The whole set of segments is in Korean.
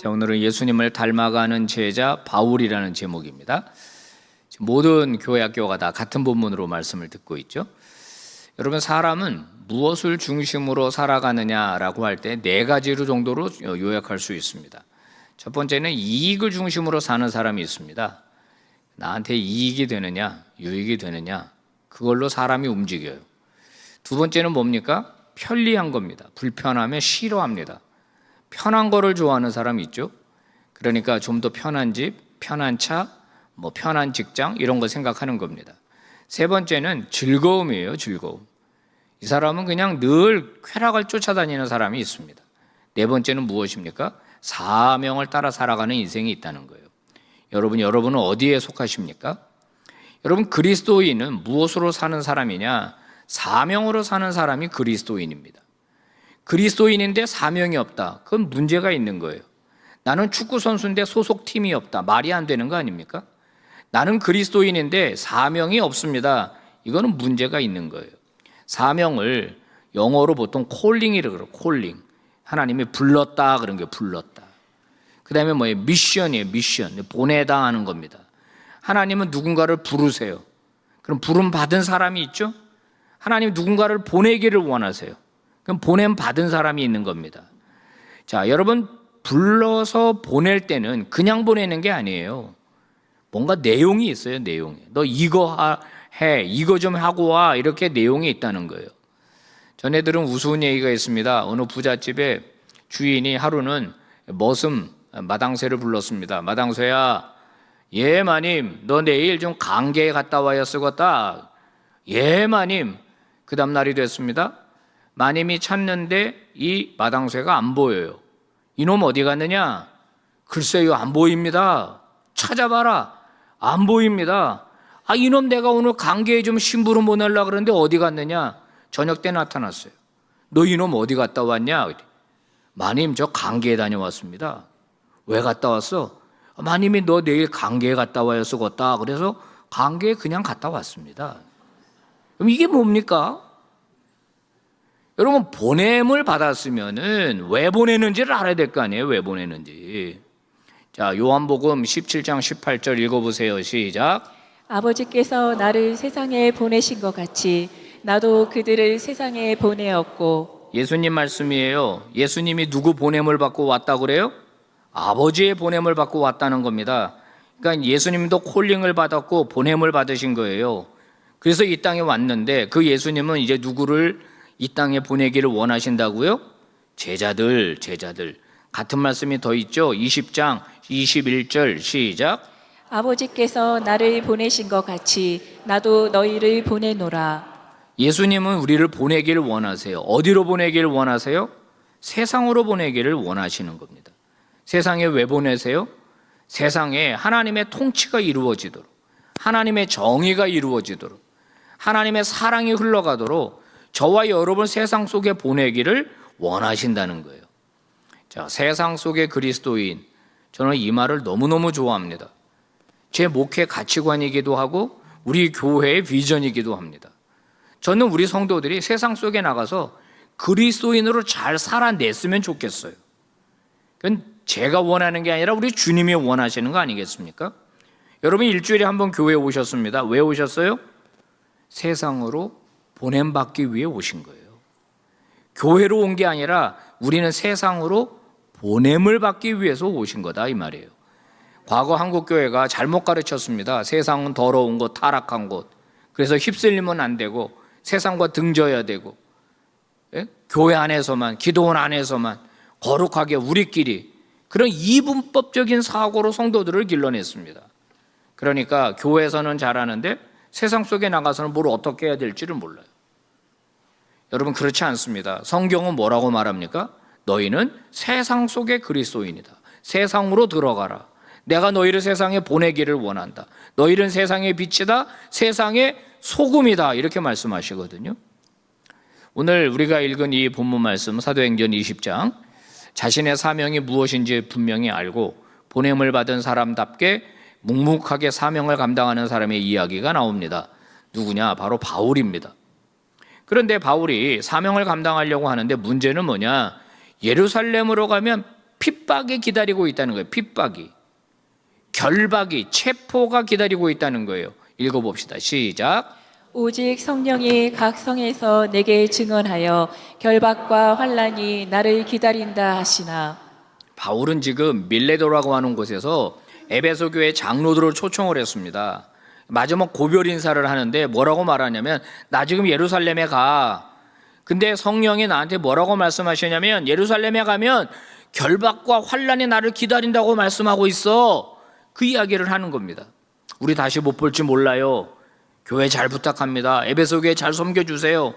자, 오늘은 예수님을 닮아가는 제자 바울이라는 제목입니다. 모든 교회 학교가 다 같은 본문으로 말씀을 듣고 있죠. 여러분 사람은 무엇을 중심으로 살아가느냐라고 할 때 네 가지로 정도로 요약할 수 있습니다. 첫 번째는 이익을 중심으로 사는 사람이 있습니다. 나한테 이익이 되느냐, 유익이 되느냐, 그걸로 사람이 움직여요. 두 번째는 뭡니까? 편리한 겁니다. 불편하면 싫어합니다. 편한 거를 좋아하는 사람이 있죠. 그러니까 좀 더 편한 집, 편한 차, 뭐 편한 직장 이런 거 생각하는 겁니다. 세 번째는 즐거움이에요, 즐거움. 이 사람은 그냥 늘 쾌락을 쫓아다니는 사람이 있습니다. 네 번째는 무엇입니까? 사명을 따라 살아가는 인생이 있다는 거예요. 여러분, 여러분은 어디에 속하십니까? 여러분, 그리스도인은 무엇으로 사는 사람이냐? 사명으로 사는 사람이 그리스도인입니다. 그리스도인인데 사명이 없다. 그건 문제가 있는 거예요. 나는 축구 선수인데 소속 팀이 없다. 말이 안 되는 거 아닙니까? 나는 그리스도인인데 사명이 없습니다. 이거는 문제가 있는 거예요. 사명을 영어로 보통 콜링이라고 그래요. 콜링. 하나님이 불렀다 그런 게 불렀다. 그다음에 뭐예요? 미션이에요. 미션. 보내다 하는 겁니다. 하나님은 누군가를 부르세요. 그럼 부름 받은 사람이 있죠? 하나님 누군가를 보내기를 원하세요. 그럼 보냄 받은 사람이 있는 겁니다. 자, 여러분 불러서 보낼 때는 그냥 보내는 게 아니에요. 뭔가 내용이 있어요, 내용이. 너 이거 해, 이거 좀 하고 와 이렇게 내용이 있다는 거예요. 전에 들은 우스운 얘기가 있습니다. 어느 부잣집에 주인이 하루는 머슴 마당새를 불렀습니다. 마당새야, 예 마님, 너 내일 좀 강계에 갔다 와야 쓰겄다. 예 마님. 그 다음 날이 됐습니다. 마님이 찾는데 이 마당새가 안 보여요. 이놈 어디 갔느냐? 글쎄요, 안 보입니다. 찾아봐라. 안 보입니다. 아, 이놈 내가 오늘 강계에 좀 심부름 보내려고 그러는데 어디 갔느냐? 저녁 때 나타났어요. 너 이놈 어디 갔다 왔냐? 마님, 저 강계에 다녀왔습니다. 왜 갔다 왔어? 마님이 너 내일 강계에 갔다 와야 쓰겄다. 그래서 강계에 그냥 갔다 왔습니다. 그럼 이게 뭡니까? 여러분 보냄을 받았으면은 왜 보내는지를 알아야 될 거 아니에요? 왜 보내는지. 자, 요한복음 17장 18절 읽어 보세요. 시작. 아버지께서 나를 세상에 보내신 것 같이 나도 그들을 세상에 보내었고 예수님 말씀이에요. 예수님이 누구 보냄을 받고 왔다 그래요? 아버지의 보냄을 받고 왔다는 겁니다. 그러니까 예수님도 콜링을 받았고 보냄을 받으신 거예요. 그래서 이 땅에 왔는데 그 예수님은 이제 누구를 이 땅에 보내기를 원하신다고요? 제자들, 제자들. 같은 말씀이 더 있죠. 20장 21절 시작. 아버지께서 나를 보내신 것 같이 나도 너희를 보내노라 예수님은 우리를 보내기를 원하세요. 어디로 보내기를 원하세요? 세상으로 보내기를 원하시는 겁니다. 세상에 왜 보내세요? 세상에 하나님의 통치가 이루어지도록, 하나님의 정의가 이루어지도록, 하나님의 사랑이 흘러가도록 저와 여러분 세상 속에 보내기를 원하신다는 거예요. 자, 세상 속의 그리스도인, 저는 이 말을 너무너무 좋아합니다. 제 목회 가치관이기도 하고 우리 교회의 비전이기도 합니다. 저는 우리 성도들이 세상 속에 나가서 그리스도인으로 잘 살아냈으면 좋겠어요. 그건 제가 원하는 게 아니라 우리 주님이 원하시는 거 아니겠습니까? 여러분 일주일에 한 번 교회에 오셨습니다. 왜 오셨어요? 세상으로 보냄받기 위해 오신 거예요. 교회로 온 게 아니라 우리는 세상으로 보냄을 받기 위해서 오신 거다 이 말이에요. 과거 한국 교회가 잘못 가르쳤습니다. 세상은 더러운 곳, 타락한 곳. 그래서 휩쓸리면 안 되고 세상과 등져야 되고 예? 교회 안에서만 기도원 안에서만 거룩하게 우리끼리 그런 이분법적인 사고로 성도들을 길러냈습니다. 그러니까 교회에서는 잘하는데 세상 속에 나가서는 뭘 어떻게 해야 될지를 몰라요. 여러분 그렇지 않습니다. 성경은 뭐라고 말합니까? 너희는 세상 속의 그리스도인이다. 세상으로 들어가라. 내가 너희를 세상에 보내기를 원한다. 너희는 세상의 빛이다. 세상의 소금이다. 이렇게 말씀하시거든요. 오늘 우리가 읽은 이 본문 말씀 사도행전 20장 자신의 사명이 무엇인지 분명히 알고 보냄을 받은 사람답게 묵묵하게 사명을 감당하는 사람의 이야기가 나옵니다. 누구냐? 바로 바울입니다. 그런데 바울이 사명을 감당하려고 하는데 문제는 뭐냐? 예루살렘으로 가면 핍박이 기다리고 있다는 거예요. 핍박이. 결박이, 체포가 기다리고 있다는 거예요. 읽어봅시다. 시작. 오직 성령이 각 성에서 내게 증언하여 결박과 환란이 나를 기다린다 하시나 바울은 지금 밀레도라고 하는 곳에서 에베소 교회 장로들을 초청을 했습니다. 마지막 고별 인사를 하는데 뭐라고 말하냐면 나 지금 예루살렘에 가. 근데 성령이 나한테 뭐라고 말씀하시냐면 예루살렘에 가면 결박과 환란이 나를 기다린다고 말씀하고 있어. 그 이야기를 하는 겁니다. 우리 다시 못 볼지 몰라요. 교회 잘 부탁합니다. 에베소 교회 잘 섬겨 주세요.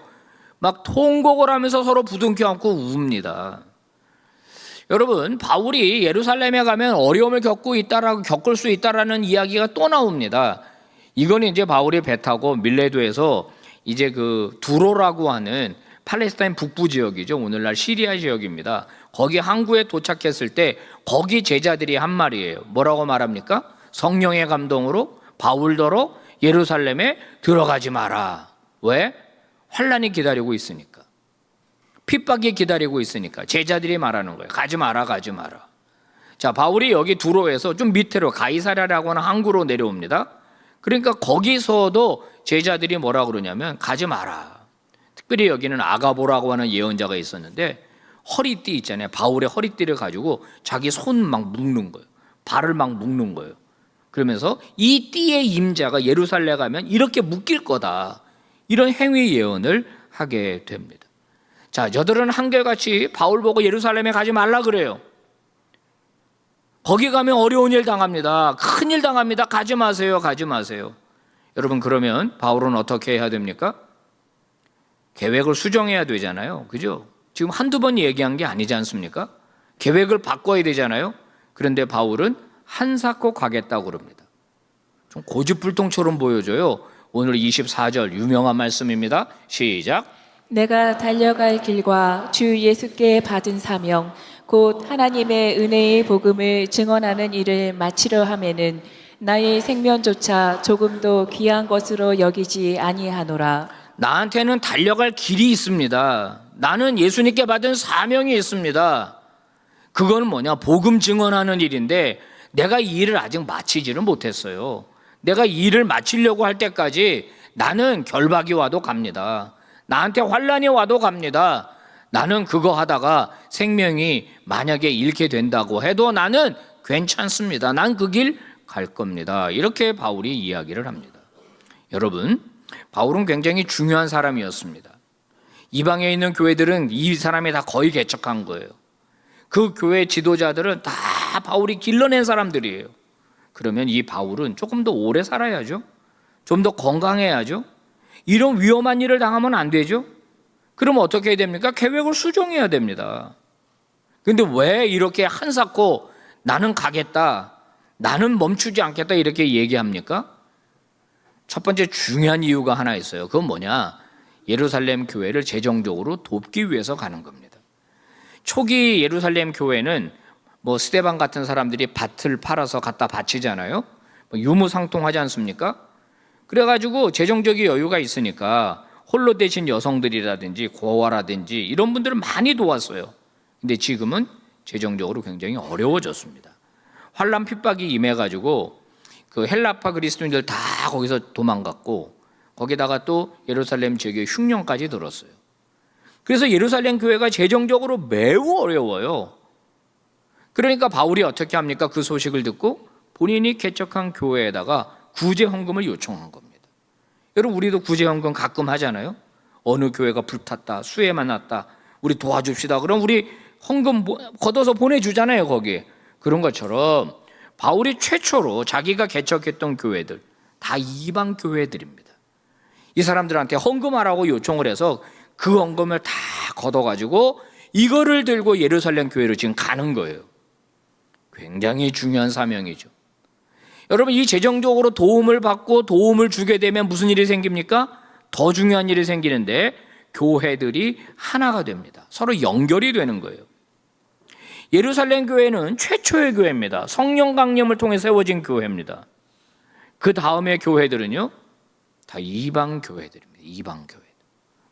막 통곡을 하면서 서로 부둥켜 안고 웁니다. 여러분, 바울이 예루살렘에 가면 어려움을 겪고 있다라고 겪을 수 있다라는 이야기가 또 나옵니다. 이거는 이제 바울이 배 타고 밀레도에서 이제 그 두로라고 하는 팔레스타인 북부 지역이죠. 오늘날 시리아 지역입니다. 거기 항구에 도착했을 때 거기 제자들이 한 말이에요. 뭐라고 말합니까? 성령의 감동으로 바울더러 예루살렘에 들어가지 마라. 왜? 환란이 기다리고 있으니까. 핍박이 기다리고 있으니까 제자들이 말하는 거예요. 가지 마라, 가지 마라. 자, 바울이 여기 두로에서 좀 밑으로 가이사랴라고 하는 항구로 내려옵니다. 그러니까 거기서도 제자들이 뭐라 그러냐면 가지 마라. 특별히 여기는 아가보라고 하는 예언자가 있었는데 허리띠 있잖아요. 바울의 허리띠를 가지고 자기 손 막 묶는 거예요. 발을 막 묶는 거예요. 그러면서 이 띠의 임자가 예루살렘 가면 이렇게 묶일 거다. 이런 행위 예언을 하게 됩니다. 자, 저들은 한결같이 바울 보고 예루살렘에 가지 말라 그래요. 거기 가면 어려운 일 당합니다. 큰 일 당합니다. 가지 마세요. 가지 마세요. 여러분 그러면 바울은 어떻게 해야 됩니까? 계획을 수정해야 되잖아요. 그죠? 지금 한두 번 얘기한 게 아니지 않습니까? 계획을 바꿔야 되잖아요. 그런데 바울은 한사코 가겠다고 그럽니다. 좀 고집불통처럼 보여져요. 오늘 24절 유명한 말씀입니다. 시작. 내가 달려갈 길과 주 예수께 받은 사명 곧 하나님의 은혜의 복음을 증언하는 일을 마치려 함에는 나의 생명조차 조금도 귀한 것으로 여기지 아니하노라 나한테는 달려갈 길이 있습니다. 나는 예수님께 받은 사명이 있습니다. 그거는 뭐냐? 복음 증언하는 일인데 내가 이 일을 아직 마치지를 못했어요. 내가 이 일을 마치려고 할 때까지 나는 결박이 와도 갑니다. 나한테 환란이 와도 갑니다. 나는 그거 하다가 생명이 만약에 잃게 된다고 해도 나는 괜찮습니다. 난 그 길 갈 겁니다. 이렇게 바울이 이야기를 합니다. 여러분, 바울은 굉장히 중요한 사람이었습니다. 이방에 있는 교회들은 이 사람이 다 거의 개척한 거예요. 그 교회 지도자들은 다 바울이 길러낸 사람들이에요. 그러면 이 바울은 조금 더 오래 살아야죠. 좀 더 건강해야죠. 이런 위험한 일을 당하면 안 되죠. 그럼 어떻게 해야 됩니까? 계획을 수정해야 됩니다. 근데 왜 이렇게 한사코 나는 가겠다, 나는 멈추지 않겠다 이렇게 얘기합니까? 첫 번째 중요한 이유가 하나 있어요. 그건 뭐냐? 예루살렘 교회를 재정적으로 돕기 위해서 가는 겁니다. 초기 예루살렘 교회는 뭐 스테반 같은 사람들이 밭을 팔아서 갖다 바치잖아요. 뭐 유무상통하지 않습니까? 그래가지고 재정적인 여유가 있으니까 홀로 되신 여성들이라든지 고아라든지 이런 분들을 많이 도왔어요. 근데 지금은 재정적으로 굉장히 어려워졌습니다. 환란 핍박이 임해가지고 그 헬라파 그리스도인들 다 거기서 도망갔고 거기다가 또 예루살렘 지역에 흉년까지 들었어요. 그래서 예루살렘 교회가 재정적으로 매우 어려워요. 그러니까 바울이 어떻게 합니까? 그 소식을 듣고 본인이 개척한 교회에다가 구제 헌금을 요청한 겁니다. 여러분 우리도 구제 헌금 가끔 하잖아요. 어느 교회가 불탔다, 수해 만 났다, 우리 도와줍시다. 그럼 우리 헌금 보- 걷어서 보내주잖아요. 거기 그런 것처럼 바울이 최초로 자기가 개척했던 교회들 다 이방 교회들입니다. 이 사람들한테 헌금하라고 요청을 해서 그 헌금을 다 걷어가지고 이거를 들고 예루살렘 교회로 지금 가는 거예요. 굉장히 중요한 사명이죠. 여러분 이 재정적으로 도움을 받고 도움을 주게 되면 무슨 일이 생깁니까? 더 중요한 일이 생기는데 교회들이 하나가 됩니다. 서로 연결이 되는 거예요. 예루살렘 교회는 최초의 교회입니다. 성령 강림을 통해 세워진 교회입니다. 그 다음에 교회들은요, 다 이방 교회들입니다. 이방 교회.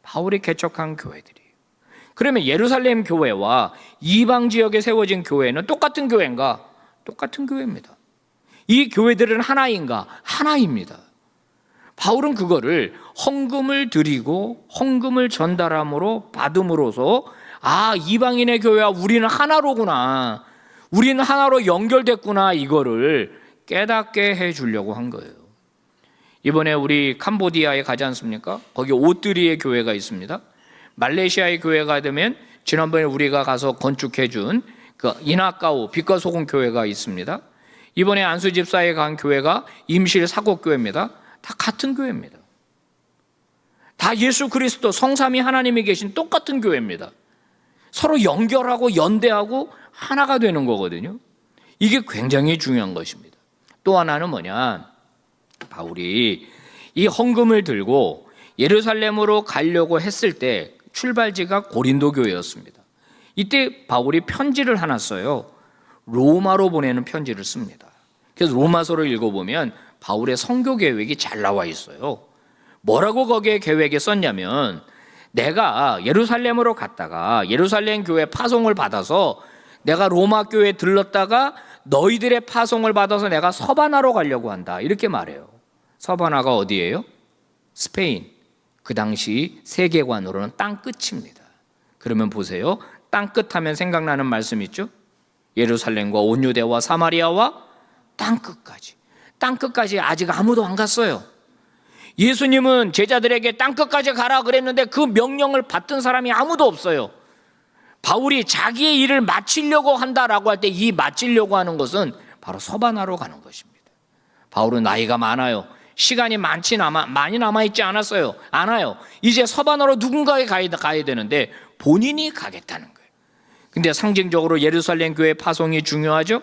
바울이 개척한 교회들이에요. 그러면 예루살렘 교회와 이방 지역에 세워진 교회는 똑같은 교회인가? 똑같은 교회입니다. 이 교회들은 하나인가? 하나입니다. 바울은 그거를 헌금을 드리고 헌금을 전달함으로 받음으로써 아 이방인의 교회와 우리는 하나로구나 우리는 하나로 연결됐구나 이거를 깨닫게 해 주려고 한 거예요. 이번에 우리 캄보디아에 가지 않습니까? 거기 오뜨리의 교회가 있습니다. 말레이시아의 교회가 되면 지난번에 우리가 가서 건축해 준 그 이나까오 빛과 소금 교회가 있습니다. 이번에 안수 집사에 간 교회가 임실 사곡 교회입니다. 다 같은 교회입니다. 다 예수 그리스도 성삼위 하나님이 계신 똑같은 교회입니다. 서로 연결하고 연대하고 하나가 되는 거거든요. 이게 굉장히 중요한 것입니다. 또 하나는 뭐냐? 바울이 이 헌금을 들고 예루살렘으로 가려고 했을 때 출발지가 고린도 교회였습니다. 이때 바울이 편지를 하나 써요. 로마로 보내는 편지를 씁니다. 그래서 로마서를 읽어보면 바울의 선교 계획이 잘 나와 있어요. 뭐라고 거기에 계획에 썼냐면 내가 예루살렘으로 갔다가 예루살렘 교회 파송을 받아서 내가 로마 교회에 들렀다가 너희들의 파송을 받아서 내가 서바나로 가려고 한다. 이렇게 말해요. 서바나가 어디예요? 스페인. 그 당시 세계관으로는 땅 끝입니다. 그러면 보세요. 땅 끝하면 생각나는 말씀 있죠? 예루살렘과 온유대와 사마리아와 땅 끝까지. 땅 끝까지 아직 아무도 안 갔어요. 예수님은 제자들에게 땅 끝까지 가라 그랬는데 그 명령을 받던 사람이 아무도 없어요. 바울이 자기의 일을 마치려고 한다라고 할 때 이 마치려고 하는 것은 바로 서바나로 가는 것입니다. 바울은 나이가 많아요. 시간이 많지 남아 많이 남아 있지 않았어요. 않아요. 이제 서바나로 누군가에 가야, 가야 되는데 본인이 가겠다는 거예요. 근데 상징적으로 예루살렘 교회 파송이 중요하죠.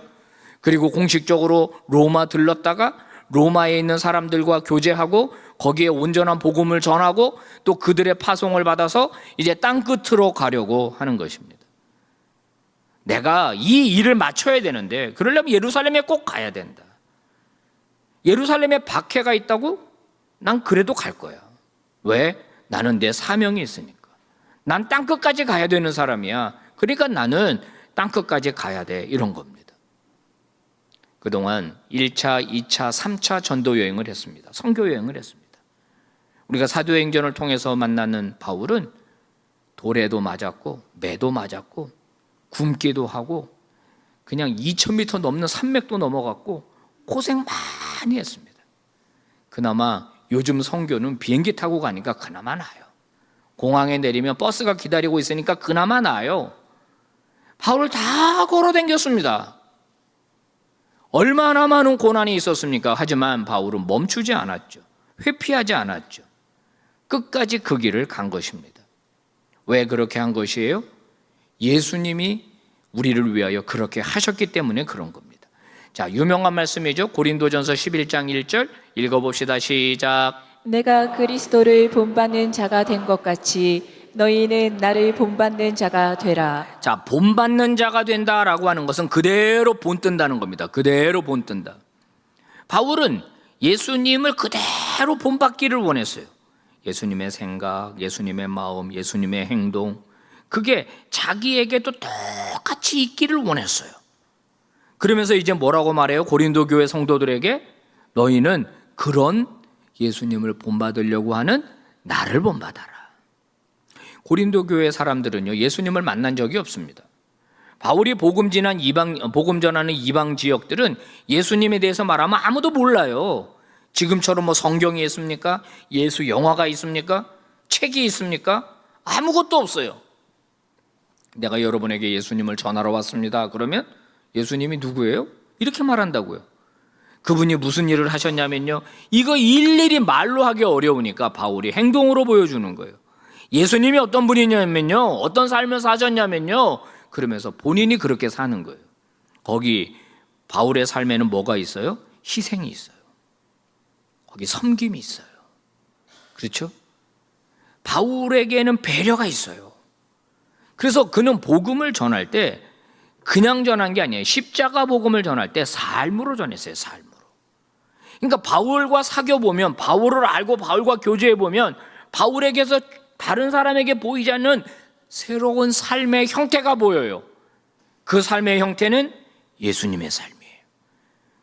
그리고 공식적으로 로마 들렀다가 로마에 있는 사람들과 교제하고 거기에 온전한 복음을 전하고 또 그들의 파송을 받아서 이제 땅 끝으로 가려고 하는 것입니다. 내가 이 일을 마쳐야 되는데 그러려면 예루살렘에 꼭 가야 된다. 예루살렘에 박해가 있다고? 난 그래도 갈 거야. 왜? 나는 내 사명이 있으니까. 난 땅 끝까지 가야 되는 사람이야. 그러니까 나는 땅 끝까지 가야 돼. 이런 겁니다. 그동안 1차, 2차, 3차 전도 여행을 했습니다. 선교 여행을 했습니다. 우리가 사도행전을 통해서 만나는 바울은 돌에도 맞았고 매도 맞았고 굶기도 하고 그냥 2000m 넘는 산맥도 넘어갔고 고생 많이 했습니다. 그나마 요즘 선교는 비행기 타고 가니까 그나마 나아요. 공항에 내리면 버스가 기다리고 있으니까 그나마 나아요. 바울을 다 걸어 댕겼습니다. 얼마나 많은 고난이 있었습니까? 하지만 바울은 멈추지 않았죠. 회피하지 않았죠. 끝까지 그 길을 간 것입니다. 왜 그렇게 한 것이에요? 예수님이 우리를 위하여 그렇게 하셨기 때문에 그런 겁니다. 자, 유명한 말씀이죠. 고린도전서 11장 1절 읽어봅시다. 시작. 내가 그리스도를 본받는 자가 된 것 같이 너희는 나를 본받는 자가 되라. 자, 본받는 자가 된다라고 하는 것은 그대로 본뜬다는 겁니다. 그대로 본뜬다. 바울은 예수님을 그대로 본받기를 원했어요. 예수님의 생각, 예수님의 마음, 예수님의 행동. 그게 자기에게도 똑같이 있기를 원했어요. 그러면서 이제 뭐라고 말해요? 고린도 교회 성도들에게 너희는 그런 예수님을 본받으려고 하는 나를 본받아라. 고린도 교회 사람들은요 예수님을 만난 적이 없습니다. 바울이 복음 지난 이방 복음 전하는 이방 지역들은 예수님에 대해서 말하면 아무도 몰라요. 지금처럼 뭐 성경이 있습니까? 예수 영화가 있습니까? 책이 있습니까? 아무것도 없어요. 내가 여러분에게 예수님을 전하러 왔습니다. 그러면 예수님이 누구예요? 이렇게 말한다고요. 그분이 무슨 일을 하셨냐면요. 이거 일일이 말로 하기 어려우니까 바울이 행동으로 보여주는 거예요. 예수님이 어떤 분이냐면요. 어떤 삶을 사셨냐면요. 그러면서 본인이 그렇게 사는 거예요. 거기 바울의 삶에는 뭐가 있어요? 희생이 있어요. 거기 섬김이 있어요. 그렇죠? 바울에게는 배려가 있어요. 그래서 그는 복음을 전할 때 그냥 전한 게 아니에요. 십자가 복음을 전할 때 삶으로 전했어요. 삶으로. 그러니까 바울과 사귀어 보면 바울을 알고 바울과 교제해 보면 바울에게서 다른 사람에게 보이지 않는 새로운 삶의 형태가 보여요. 그 삶의 형태는 예수님의 삶이에요.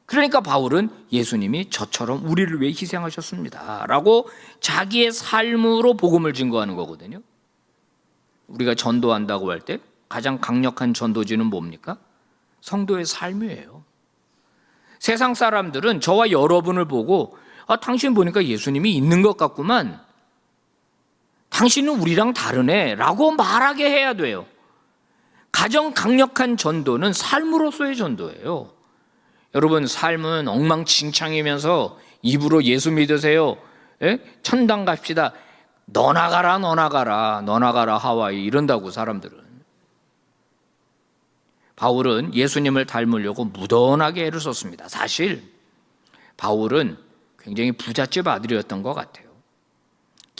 그러니까 바울은 예수님이 저처럼 우리를 위해 희생하셨습니다. 라고 자기의 삶으로 복음을 증거하는 거거든요. 우리가 전도한다고 할 때 가장 강력한 전도지는 뭡니까? 성도의 삶이에요. 세상 사람들은 저와 여러분을 보고 아, 당신 보니까 예수님이 있는 것 같구만. 당신은 우리랑 다르네. 라고 말하게 해야 돼요. 가장 강력한 전도는 삶으로서의 전도예요. 여러분, 삶은 엉망진창이면서 입으로 예수 믿으세요. 예? 천당 갑시다. 너 나가라, 너 나가라, 너 나가라, 하와이. 이런다고 사람들은. 바울은 예수님을 닮으려고 무던하게 애를 썼습니다. 사실, 바울은 굉장히 부잣집 아들이었던 것 같아요.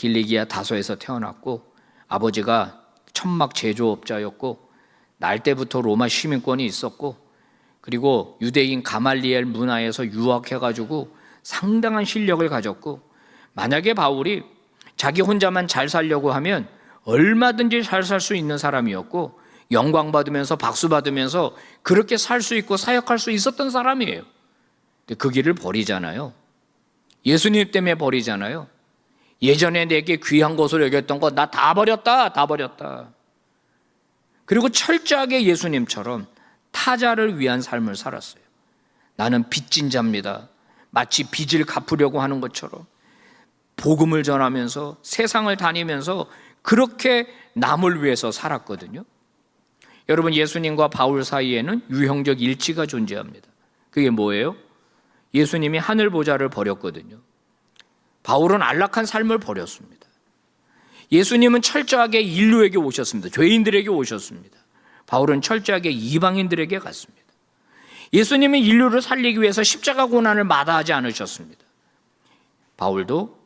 길리기아 다소에서 태어났고 아버지가 천막 제조업자였고 날 때부터 로마 시민권이 있었고 그리고 유대인 가말리엘 문화에서 유학해 가지고 상당한 실력을 가졌고 만약에 바울이 자기 혼자만 잘 살려고 하면 얼마든지 잘 살 수 있는 사람이었고 영광 받으면서 박수 받으면서 그렇게 살 수 있고 사역할 수 있었던 사람이에요. 근데 그 길을 버리잖아요. 예수님 때문에 버리잖아요. 예전에 내게 귀한 것으로 여겼던 거나다 버렸다, 다 버렸다. 그리고 철저하게 예수님처럼 타자를 위한 삶을 살았어요. 나는 빚진 자입니다. 마치 빚을 갚으려고 하는 것처럼 복음을 전하면서 세상을 다니면서 그렇게 남을 위해서 살았거든요. 여러분 예수님과 바울 사이에는 유형적 일치가 존재합니다. 그게 뭐예요? 예수님이 하늘 보좌를 버렸거든요. 바울은 안락한 삶을 버렸습니다. 예수님은 철저하게 인류에게 오셨습니다. 죄인들에게 오셨습니다. 바울은 철저하게 이방인들에게 갔습니다. 예수님은 인류를 살리기 위해서 십자가 고난을 마다하지 않으셨습니다. 바울도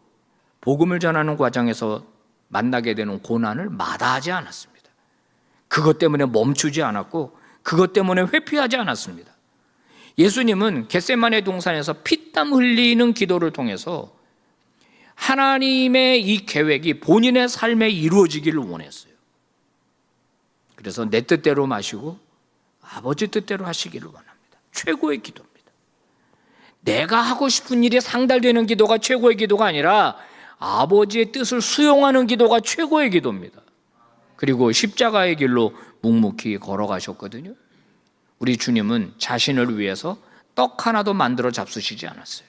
복음을 전하는 과정에서 만나게 되는 고난을 마다하지 않았습니다. 그것 때문에 멈추지 않았고 그것 때문에 회피하지 않았습니다. 예수님은 겟세만의 동산에서 피땀 흘리는 기도를 통해서 하나님의 이 계획이 본인의 삶에 이루어지기를 원했어요. 그래서 내 뜻대로 마시고 아버지 뜻대로 하시기를 원합니다. 최고의 기도입니다. 내가 하고 싶은 일이 상달되는 기도가 최고의 기도가 아니라 아버지의 뜻을 수용하는 기도가 최고의 기도입니다. 그리고 십자가의 길로 묵묵히 걸어가셨거든요. 우리 주님은 자신을 위해서 떡 하나도 만들어 잡수시지 않았어요.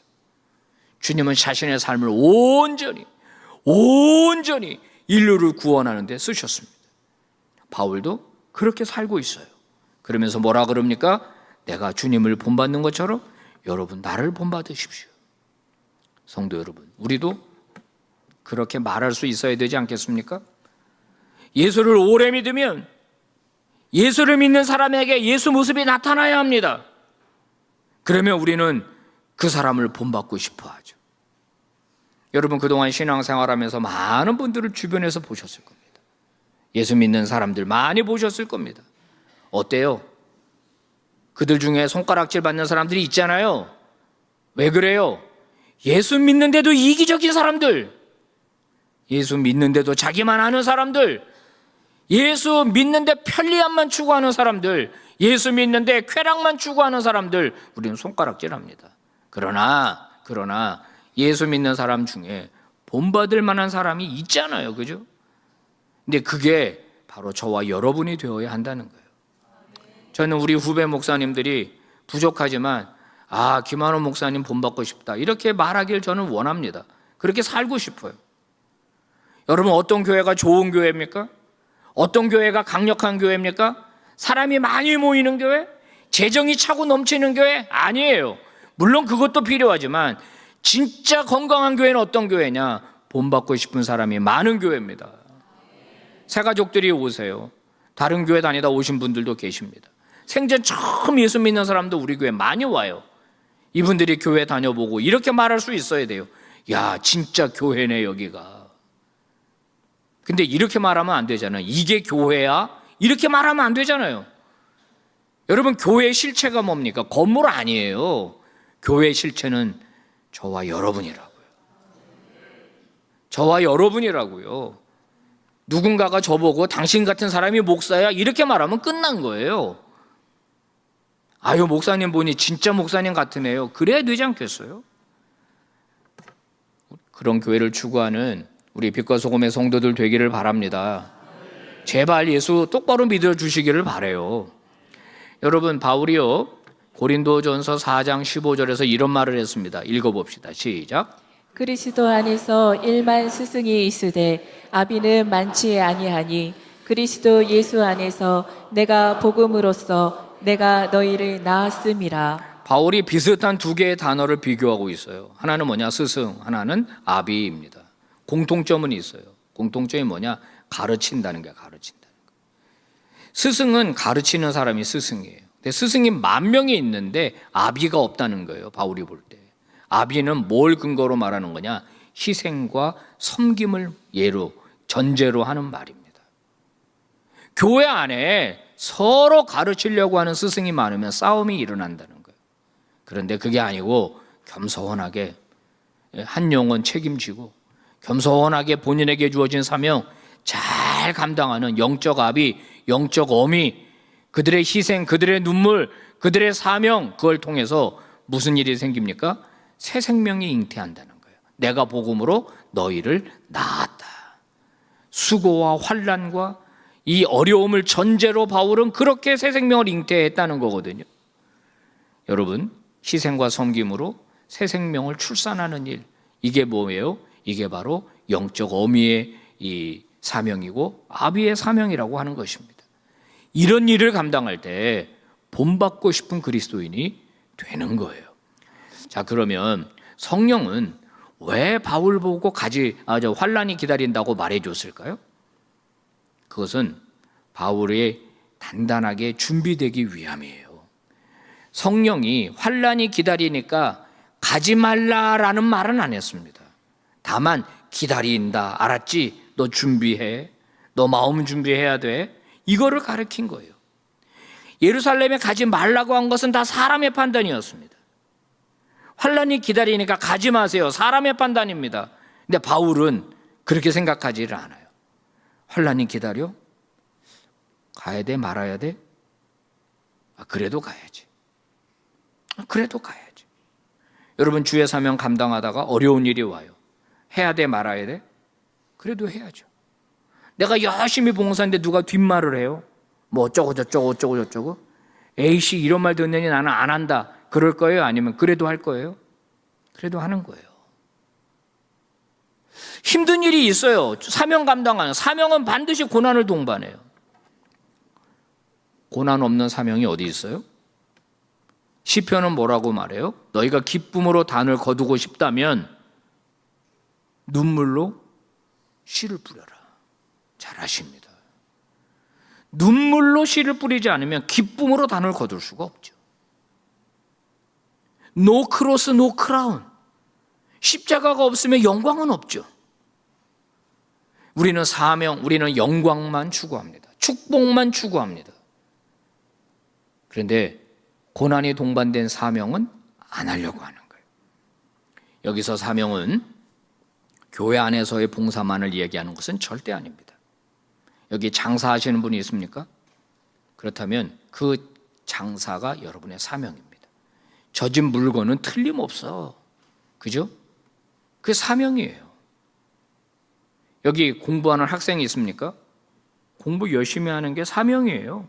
주님은 자신의 삶을 온전히 온전히 인류를 구원하는 데 쓰셨습니다. 바울도 그렇게 살고 있어요. 그러면서 뭐라 그럽니까? 내가 주님을 본받는 것처럼 여러분 나를 본받으십시오. 성도 여러분, 우리도 그렇게 말할 수 있어야 되지 않겠습니까? 예수를 오래 믿으면 예수를 믿는 사람에게 예수 모습이 나타나야 합니다. 그러면 우리는 그 사람을 본받고 싶어 하죠. 여러분 그동안 신앙생활하면서 많은 분들을 주변에서 보셨을 겁니다. 예수 믿는 사람들 많이 보셨을 겁니다. 어때요? 그들 중에 손가락질 받는 사람들이 있잖아요. 왜 그래요? 예수 믿는데도 이기적인 사람들, 예수 믿는데도 자기만 아는 사람들, 예수 믿는데 편리함만 추구하는 사람들, 예수 믿는데 쾌락만 추구하는 사람들, 우리는 손가락질 합니다. 그러나 그러나 예수 믿는 사람 중에 본받을 만한 사람이 있잖아요. 그죠? 근데 그게 바로 저와 여러분이 되어야 한다는 거예요. 저는 우리 후배 목사님들이 부족하지만 아, 김한호 목사님 본받고 싶다. 이렇게 말하길 저는 원합니다. 그렇게 살고 싶어요. 여러분 어떤 교회가 좋은 교회입니까? 어떤 교회가 강력한 교회입니까? 사람이 많이 모이는 교회? 재정이 차고 넘치는 교회? 아니에요. 물론 그것도 필요하지만 진짜 건강한 교회는 어떤 교회냐? 본받고 싶은 사람이 많은 교회입니다. 새 가족들이 오세요. 다른 교회 다니다 오신 분들도 계십니다. 생전 처음 예수 믿는 사람도 우리 교회 많이 와요. 이분들이 교회 다녀보고 이렇게 말할 수 있어야 돼요. 야, 진짜 교회네, 여기가. 근데 이렇게 말하면 안 되잖아요. 이게 교회야? 이렇게 말하면 안 되잖아요. 여러분, 교회의 실체가 뭡니까? 건물 아니에요. 교회의 실체는 저와 여러분이라고요. 저와 여러분이라고요. 누군가가 저보고 당신 같은 사람이 목사야 이렇게 말하면 끝난 거예요. 아유 목사님 보니 진짜 목사님 같으네요. 그래야 되지 않겠어요? 그런 교회를 추구하는 우리 빛과 소금의 성도들 되기를 바랍니다. 제발 예수 똑바로 믿어 주시기를 바래요. 여러분 바울이요 고린도전서 4장 15절에서 이런 말을 했습니다. 읽어봅시다. 시작. 그리스도 안에서 일만 스승이 있으되 아비는 많지 아니하니 그리스도 예수 안에서 내가 복음으로써 내가 너희를 낳았음이라. 바울이 비슷한 두 개의 단어를 비교하고 있어요. 하나는 뭐냐? 스승, 하나는 아비입니다. 공통점은 있어요. 공통점이 뭐냐? 가르친다는 게 가르친다는 거. 스승은 가르치는 사람이 스승이에요. 스승이 만 명이 있는데 아비가 없다는 거예요. 바울이 볼 때. 아비는 뭘 근거로 말하는 거냐? 희생과 섬김을 예로 전제로 하는 말입니다. 교회 안에 서로 가르치려고 하는 스승이 많으면 싸움이 일어난다는 거예요. 그런데 그게 아니고 겸손하게 한 영혼 책임지고 겸손하게 본인에게 주어진 사명 잘 감당하는 영적 아비, 영적 어미, 그들의 희생, 그들의 눈물, 그들의 사명 그걸 통해서 무슨 일이 생깁니까? 새 생명이 잉태한다는 거예요. 내가 복음으로 너희를 낳았다. 수고와 환란과 이 어려움을 전제로 바울은 그렇게 새 생명을 잉태했다는 거거든요. 여러분, 희생과 섬김으로 새 생명을 출산하는 일, 이게 뭐예요? 이게 바로 영적 어미의 이 사명이고 아비의 사명이라고 하는 것입니다. 이런 일을 감당할 때 본받고 싶은 그리스도인이 되는 거예요. 자, 그러면 성령은 왜 바울 보고 가지 아 저 환란이 기다린다고 말해 줬을까요? 그것은 바울이 단단하게 준비되기 위함이에요. 성령이 환란이 기다리니까 가지 말라라는 말은 안 했습니다. 다만 기다린다. 알았지? 너 준비해. 너 마음 준비해야 돼. 이거를 가르친 거예요. 예루살렘에 가지 말라고 한 것은 다 사람의 판단이었습니다. 환란이 기다리니까 가지 마세요. 사람의 판단입니다. 근데 바울은 그렇게 생각하지를 않아요. 환란이 기다려? 가야 돼? 말아야 돼? 아, 그래도 가야지. 아, 그래도 가야지. 여러분 주의 사명 감당하다가 어려운 일이 와요. 해야 돼? 말아야 돼? 그래도 해야죠. 내가 열심히 봉사하는데 누가 뒷말을 해요? 뭐 어쩌고 저쩌고 어쩌고 저쩌고? 에이씨 이런 말 듣느니 나는 안 한다. 그럴 거예요? 아니면 그래도 할 거예요? 그래도 하는 거예요. 힘든 일이 있어요. 사명 감당하는 사명은 반드시 고난을 동반해요. 고난 없는 사명이 어디 있어요? 시편은 뭐라고 말해요? 너희가 기쁨으로 단을 거두고 싶다면 눈물로 씨를 뿌려라. 잘하십니다. 눈물로 씨를 뿌리지 않으면 기쁨으로 단을 거둘 수가 없죠. 노 크로스 노 크라운. 십자가가 없으면 영광은 없죠. 우리는 사명, 우리는 영광만 추구합니다. 축복만 추구합니다. 그런데 고난이 동반된 사명은 안 하려고 하는 거예요. 여기서 사명은 교회 안에서의 봉사만을 얘기하는 것은 절대 아닙니다. 여기 장사하시는 분이 있습니까? 그렇다면 그 장사가 여러분의 사명입니다. 젖은 물건은 틀림없어. 그죠? 그 사명이에요. 여기 공부하는 학생이 있습니까? 공부 열심히 하는 게 사명이에요.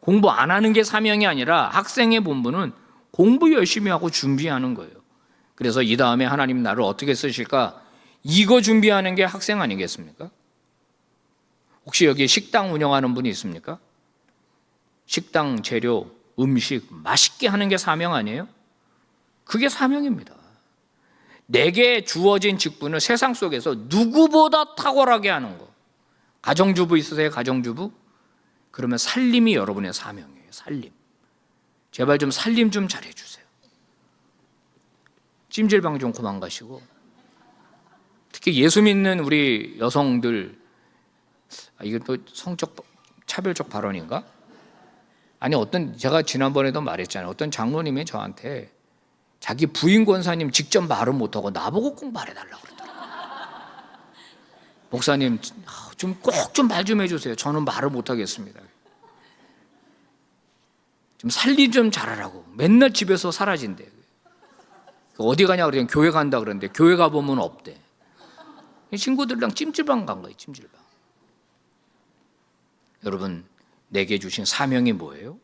공부 안 하는 게 사명이 아니라 학생의 본분은 공부 열심히 하고 준비하는 거예요. 그래서 이 다음에 하나님 나를 어떻게 쓰실까? 이거 준비하는 게 학생 아니겠습니까? 혹시 여기 식당 운영하는 분이 있습니까? 식당 재료, 음식 맛있게 하는 게 사명 아니에요? 그게 사명입니다. 내게 주어진 직분을 세상 속에서 누구보다 탁월하게 하는 거. 가정주부 있으세요? 가정주부? 그러면 살림이 여러분의 사명이에요. 살림. 제발 좀 살림 좀 잘해 주세요. 찜질방 좀 그만 가시고. 특히 예수 믿는 우리 여성들 아, 이건 또 성적 차별적 발언인가? 아니 어떤 제가 지난번에도 말했잖아요. 어떤 장로님이 저한테 자기 부인 권사님 직접 말을 못하고 나보고 꼭 말해달라고 그러더라고요. 목사님 좀 꼭 좀 말 좀 해주세요. 저는 말을 못 하겠습니다. 좀 살림 좀 잘하라고. 맨날 집에서 사라진대. 어디 가냐 그러더니 교회 간다 그러는데 교회 가 보면 없대. 이 친구들이랑 찜질방 간 거예요. 찜질방. 여러분 내게 주신 사명이 뭐예요?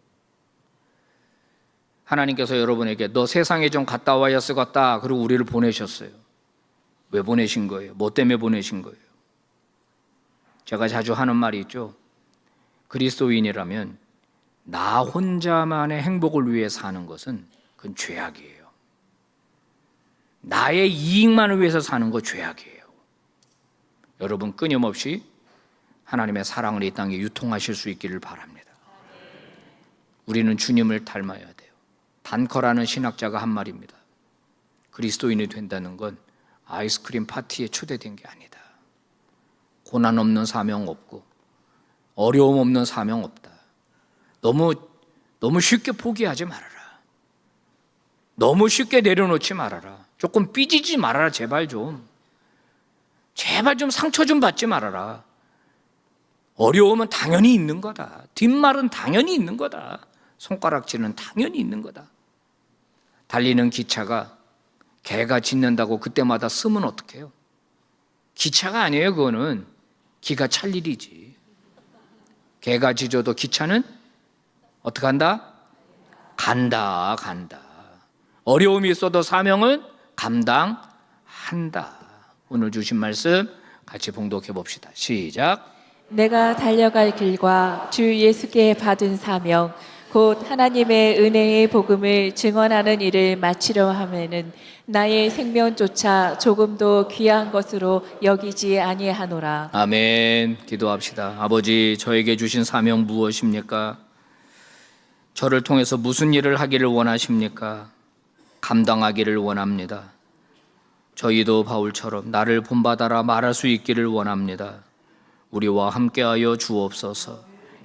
하나님께서 여러분에게 너 세상에 좀 갔다 와야 쓰겠다. 그리고 우리를 보내셨어요. 왜 보내신 거예요? 뭐 때문에 보내신 거예요? 제가 자주 하는 말이 있죠. 그리스도인이라면 나 혼자만의 행복을 위해 사는 것은 그건 죄악이에요. 나의 이익만을 위해서 사는 거 죄악이에요. 여러분 끊임없이 하나님의 사랑을 이 땅에 유통하실 수 있기를 바랍니다. 우리는 주님을 닮아야 돼요. 단커라는 신학자가 한 말입니다. 그리스도인이 된다는 건 아이스크림 파티에 초대된 게 아니다. 고난 없는 사명 없고 어려움 없는 사명 없다. 너무 너무 쉽게 포기하지 말아라. 너무 쉽게 내려놓지 말아라. 조금 삐지지 말아라 제발 좀. 제발 좀 상처 좀 받지 말아라. 어려움은 당연히 있는 거다. 뒷말은 당연히 있는 거다. 손가락질은 당연히 있는 거다. 달리는 기차가 개가 짖는다고 그때마다 쓰면 어떡해요? 기차가 아니에요, 그거는. 기가 찰 일이지. 개가 짖어도 기차는 어떻게 한다? 간다, 간다. 어려움이 있어도 사명은 감당한다. 오늘 주신 말씀 같이 봉독해 봅시다. 시작. 내가 달려갈 길과 주 예수께 받은 사명 곧 하나님의 은혜의 복음을 증언하는 일을 마치려 하면은 나의 생명조차 조금도 귀한 것으로 여기지 아니하노라. 아멘. 기도합시다. 아버지, 저에게 주신 사명 무엇입니까? 저를 통해서 무슨 일을 하기를 원하십니까? 감당하기를 원합니다. 저희도 바울처럼 나를 본받아라 말할 수 있기를 원합니다. 우리와 함께하여 주옵소서.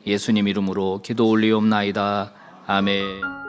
예수님 이름으로 기도 올리옵나이다. 아멘.